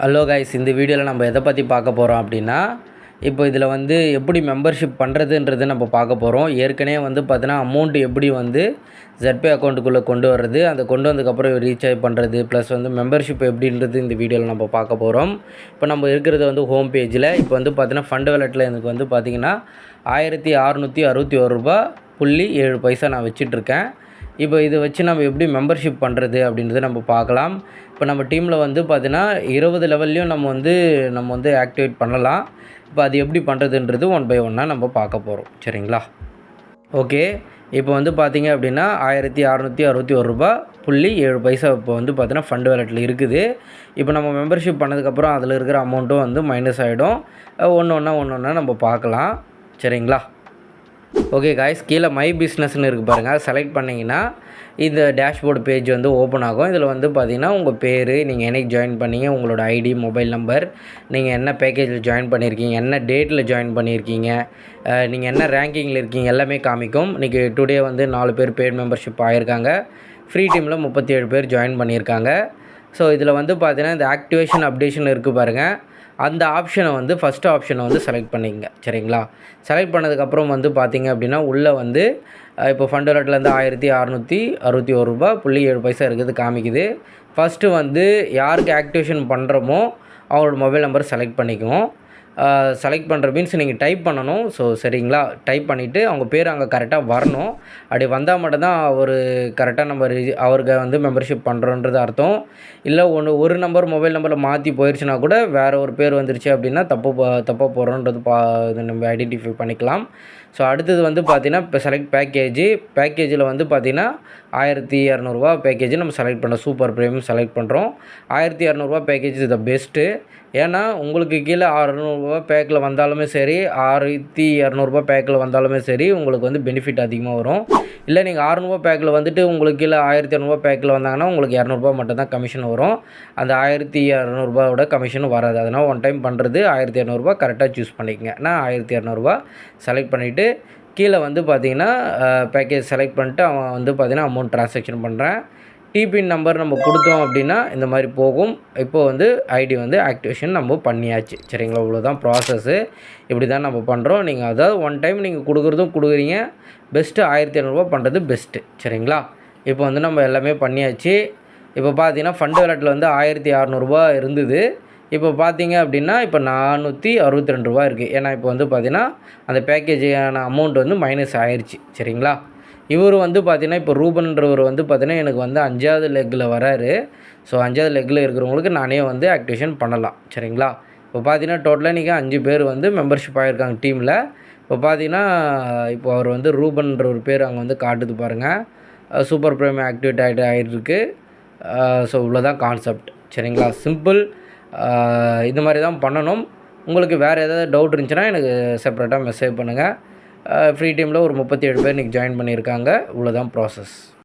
Hello guys இந்த வீடியோவில் நம்ம எதை பற்றி பார்க்க போகிறோம் அப்படின்னா இப்போ இதில் வந்து எப்படி மெம்பர்ஷிப் பண்ணுறதுன்றது நம்ம பார்க்க போகிறோம் ஏற்கனவே வந்து பார்த்தீங்கன்னா அமௌண்ட் எப்படி வந்து ஜெட்பே அக்கௌண்ட்டுக்குள்ளே கொண்டு வர்றது அதை கொண்டு வந்ததுக்கப்புறம் ரீசார்ஜ் பண்ணுறது ப்ளஸ் வந்து மெம்பர்ஷிப் எப்படின்றது இந்த வீடியோவில் நம்ம பார்க்க போகிறோம் இப்போ நம்ம இருக்கிறது வந்து ஹோம் பேஜில் இப்போ வந்து பார்த்தீங்கன்னா ஃபண்ட் வேலெட்டில் எனக்கு வந்து பார்த்திங்கன்னா ஆயிரத்தி அறநூற்றி அறுபத்தி ஒரு ரூபா புள்ளி ஏழு பைசா நான் வச்சிட்ருக்கேன் இப்போ இதை வச்சு நம்ம எப்படி மெம்பர்ஷிப் பண்ணுறது அப்படின்றத நம்ம பார்க்கலாம். இப்போ நம்ம டீமில் வந்து பார்த்தீங்கன்னா இருபது லெவல்லையும் நம்ம வந்து நம்ம வந்து ஆக்டிவேட் பண்ணலாம். இப்போ அது எப்படி பண்ணுறதுன்றது ஒன் பை ஒன்னாக நம்ம பார்க்க போகிறோம் சரிங்களா? ஓகே இப்போ வந்து பார்த்தீங்க அப்படின்னா ஆயிரத்தி அறநூற்றி அறுபத்தி ஒரு ரூபா புள்ளி ஏழு பைசா இப்போ வந்து பார்த்தீங்கன்னா ஃபண்டு வேலெட்டில் இருக்குது. இப்போ நம்ம மெம்பர்ஷிப் பண்ணதுக்கப்புறம் அதில் இருக்கிற அமௌண்ட்டும் வந்து மைனஸ் ஆகிடும் ஒன்று ஒன்றா ஒன்று ஒன்றா நம்ம பார்க்கலாம். சரிங்களா? ஓகே காய்ஸ் கீழே மை பிஸ்னஸ்னு இருக்குது பாருங்கள் அதை செலக்ட் பண்ணிங்கன்னா இந்த டேஷ்போர்டு பேஜ் வந்து ஓப்பன் ஆகும். இதில் வந்து பார்த்தீங்கன்னா உங்கள் பேர் நீங்கள் என்னைக்கு ஜாயின் பண்ணீங்க உங்களோட ஐடி மொபைல் நம்பர் நீங்கள் என்ன பேக்கேஜில் ஜாயின் பண்ணியிருக்கீங்க என்ன டேட்டில் ஜாயின் பண்ணியிருக்கீங்க நீங்கள் என்ன ரேங்கிங்கில் இருக்கீங்க எல்லாமே காமிக்கும். இன்றைக்கி டுடே வந்து நாலு பேர் பெய்ட் மெம்பர்ஷிப் ஆகியிருக்காங்க ஃப்ரீ டீமில் முப்பத்தி ஏழு பேர் ஜாயின் பண்ணியிருக்காங்க ஸோ இதில் வந்து பார்த்தீங்கன்னா இந்த ஆக்டிவேஷன் அப்டேஷன் இருக்குது பாருங்கள் அந்த ஆப்ஷனை வந்து ஃபஸ்ட்டு ஆப்ஷனை வந்து செலக்ட் பண்ணிங்க சரிங்களா? செலக்ட் பண்ணதுக்கப்புறம் வந்து பார்த்தீங்க அப்படின்னா உள்ளே வந்து இப்போ ஃபண்ட் ரேட்லேருந்து ஆயிரத்தி அறநூற்றி அறுபத்தி ஒரு ரூபா புள்ளி ஏழு பைசா இருக்குது காமிக்குது. ஃபஸ்ட்டு வந்து யாருக்கு ஆக்டிவேஷன் பண்ணுறோமோ அவங்களோட மொபைல் நம்பர் செலக்ட் பண்ணிக்குவோம். செலக்ட் பண்ணுற மீன்ஸ் நீங்கள் டைப் பண்ணணும். ஸோ சரிங்களா? டைப் பண்ணிவிட்டு அவங்க பேர் அங்கே கரெக்டாக வரணும். அப்படி வந்தால் மட்டும்தான் அவர் கரெக்டாக நம்ம அவருக்கு வந்து மெம்பர்ஷிப் பண்ணுறோன்றது அர்த்தம். இல்லை ஒன்று ஒரு நம்பர் மொபைல் நம்பரில் மாற்றி போயிடுச்சுன்னா கூட வேறு ஒரு பேர் வந்துருச்சு அப்படின்னா தப்பு தப்பாக போகிறோன்றது பா இது நம்ம ஐடென்டிஃபை பண்ணிக்கலாம். ஸோ அடுத்தது வந்து பார்த்தீங்கன்னா இப்போ செலக்ட் பேக்கேஜ் பேக்கேஜில் வந்து பார்த்தீங்கன்னா ஆயிரத்தி இரநூறுவா பேக்கேஜ் நம்ம செலக்ட் பண்ணுறோம் சூப்பர் ப்ரீமியம் செலக்ட் பண்ணுறோம் ஆயிரத்தி இரநூறுவா பேக்கேஜ் த பெஸ்ட்டு ஏன்னா உங்களுக்கு கீழே அறநூறுபா பேக்கில் வந்தாலுமே சரி ஆயிரத்தி இரநூறுபா பேக்கில் வந்தாலுமே சரி உங்களுக்கு வந்து பெனிஃபிட் அதிகமாக வரும். இல்லை நீங்கள் அறநூறுபா பேக்கில் வந்துட்டு உங்களுக்கு கீழே ஆயிரத்தி இரநூறுபா பேக்கில் வந்தாங்கன்னா உங்களுக்கு இரநூறுபா மட்டும்தான் கமிஷன் வரும். அந்த ஆயிரத்தி இரநூறுபாவோட கமிஷன் வராது. அதனால் ஒன் டைம் பண்ணுறது ஆயிரத்தி இரநூறுபா கரெக்டாக சூஸ் பண்ணிக்கங்க. நான் ஆயிரத்தி இரநூறுபா செலக்ட் பண்ணிவிட்டு கீழே வந்து பார்த்திங்கன்னா பேக்கேஜ் செலக்ட் பண்ணிட்டு அவன் வந்து பார்த்திங்கன்னா அமௌண்ட் ட்ரான்சாக்ஷன் பண்ணுறேன் டிபின் நம்பர் நம்ம கொடுத்தோம் அப்படின்னா இந்த மாதிரி போகும். இப்போது வந்து ஐடி வந்து ஆக்டிவேஷன் நம்ம பண்ணியாச்சு. சரிங்களா? இவ்வளோ தான் ப்ராசஸ்ஸு இப்படி தான் நம்ம பண்ணுறோம் நீங்கள் அதாவது ஒன் டைம் நீங்கள் கொடுக்குறதும் கொடுக்குறீங்க. பெஸ்ட்டு ஆயிரத்தி இரநூறுபா பண்ணுறது பெஸ்ட்டு சரிங்களா? இப்போ வந்து நம்ம எல்லாமே பண்ணியாச்சு. இப்போ பார்த்தீங்கன்னா ஃபண்டு வேலட்டில் வந்து ஆயிரத்தி அறநூறுபா இருந்தது. இப்போ பார்த்தீங்க அப்படின்னா இப்போ நானூற்றி அறுபத்தி ரெண்டு ரூபா இருக்குது ஏன்னா இப்போ வந்து பார்த்தீங்கன்னா அந்த பேக்கேஜான அமௌண்ட் வந்து மைனஸ் ஆயிடுச்சு சரிங்களா? இவர் வந்து பார்த்தீங்கன்னா இப்போ ரூபன்றவர் வந்து பார்த்தீங்கன்னா எனக்கு வந்து அஞ்சாவது லெக்கில் வராரு. ஸோ அஞ்சாவது லெக்கில் இருக்கிறவங்களுக்கு நானே வந்து ஆக்டிவேஷன் பண்ணலாம். சரிங்களா? இப்போ பார்த்தீங்கன்னா டோட்டலாக இன்றைக்கி அஞ்சு பேர் வந்து மெம்பர்ஷிப் ஆகியிருக்காங்க டீமில் இப்போ பார்த்தீங்கன்னா இப்போ அவர் வந்து ரூபன்ற ஒரு பேர் அங்கே வந்து காட்டுது பாருங்கள் சூப்பர் ப்ரீமியம் ஆக்டிவேட் ஆகிட்டு ஆகிட்டுருக்கு ஸோ இவ்வளோதான் கான்செப்ட் சரிங்களா? சிம்பிள் இது மாதிரி தான் பண்ணணும். உங்களுக்கு வேறு ஏதாவது டவுட் இருந்துச்சுன்னா எனக்கு செப்பரேட்டாக மெசேஜ் பண்ணுங்கள் ஃப்ரீ டீமில் ஒரு முப்பத்தி ஏழு பேர் இன்றைக்கி ஜாயின் பண்ணியிருக்காங்க. இவ்வளோதான் ப்ராசஸ்